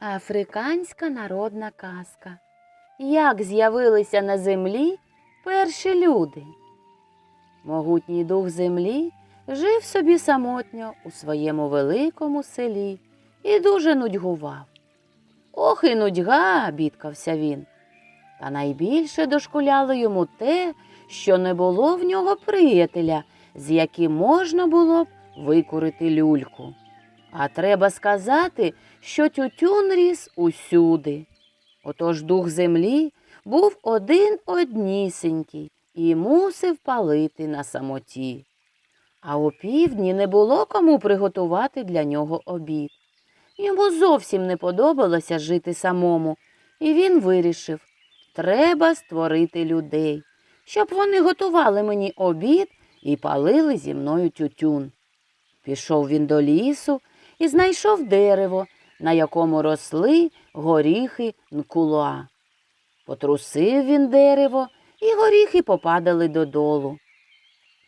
Африканська народна казка. Як з'явилися на землі перші люди? Могутній дух землі жив собі самотньо у своєму великому селі і дуже нудьгував. Ох і нудьга, бідкався він. Та найбільше дошкуляло йому те, що не було в нього приятеля, з яким можна було б викурити люльку. А треба сказати, що тютюн ріс усюди. Отож дух землі був один однісінький і мусив палити на самоті. А у півдні не було кому приготувати для нього обід. Йому зовсім не подобалося жити самому, і він вирішив треба створити людей, щоб вони готували мені обід і палили зі мною тютюн. Пішов він до лісу і знайшов дерево, на якому росли горіхи нкулуа. Потрусив він дерево, і горіхи попадали додолу.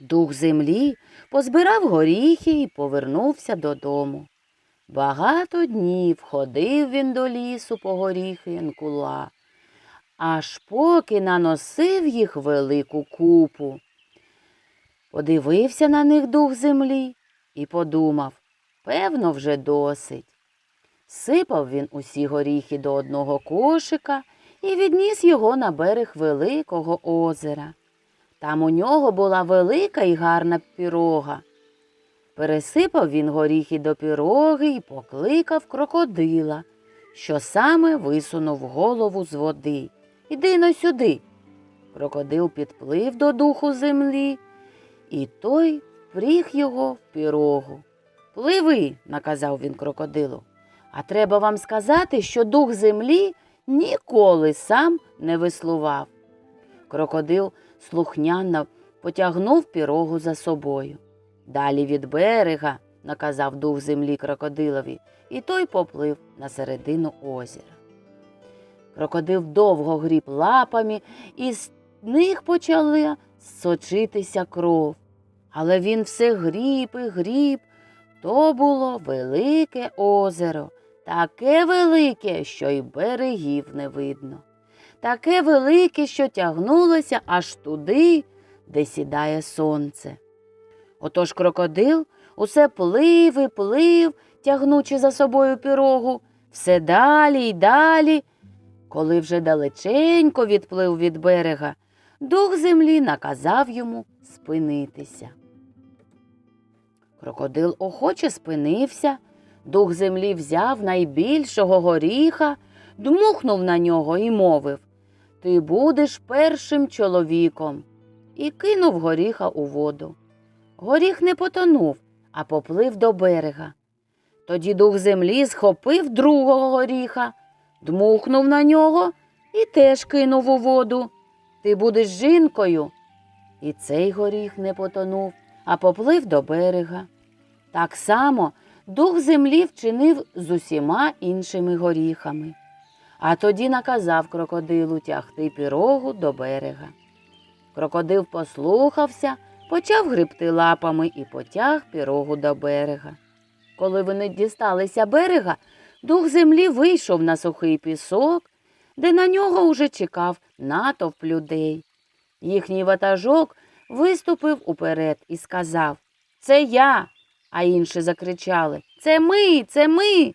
Дух землі позбирав горіхи і повернувся додому. Багато днів ходив він до лісу по горіхи нкула, аж поки наносив їх велику купу. Подивився на них дух землі і подумав, певно, вже досить. Сипав він усі горіхи до одного кошика і відніс його на берег великого озера. Там у нього була велика і гарна пірога. Пересипав він горіхи до піроги і покликав крокодила, що саме висунув голову з води. Іди но сюди. Крокодил підплив до духу землі, і той впріг його в пірогу. Пливи, наказав він крокодилу. А треба вам сказати, що дух землі ніколи сам не веслував. Крокодил слухняно потягнув пірогу за собою. Далі від берега, наказав дух землі крокодилові, і той поплив на середину озера. Крокодил довго гріб лапами, і з них почала сочитися кров. Але він все гріб і гріб. То було велике озеро, таке велике, що й берегів не видно. Таке велике, що тягнулося аж туди, де сідає сонце. Отож крокодил усе плив і плив, тягнучи за собою пірогу, все далі й далі. Коли вже далеченько відплив від берега, дух землі наказав йому спинитися. Крокодил охоче спинився, дух землі взяв найбільшого горіха, дмухнув на нього і мовив Ти будеш першим чоловіком. І кинув горіха у воду. Горіх не потонув, а поплив до берега. Тоді дух землі схопив другого горіха, дмухнув на нього і теж кинув у воду. Ти будеш жінкою. І цей горіх не потонув, а поплив до берега. Так само дух землі вчинив з усіма іншими горіхами. А тоді наказав крокодилу тягти пірогу до берега. Крокодил послухався, почав грибти лапами і потяг пірогу до берега. Коли вони дісталися берега, дух землі вийшов на сухий пісок, де на нього уже чекав натовп людей. Їхній ватажок виступив уперед і сказав Це я. А інші закричали Це ми, це ми.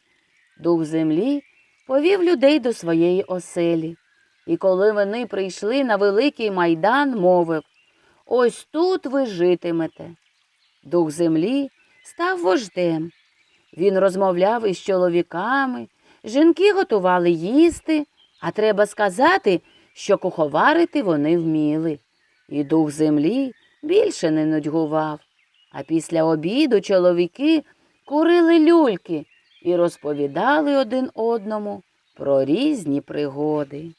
Дух землі повів людей до своєї оселі. І коли вони прийшли на великий майдан, мовив Ось тут ви житимете. Дух землі став вождем. Він розмовляв із чоловіками, жінки готували їсти, а треба сказати, що куховарити вони вміли. І дух землі більше не нудьгував. А після обіду чоловіки курили люльки і розповідали один одному про різні пригоди.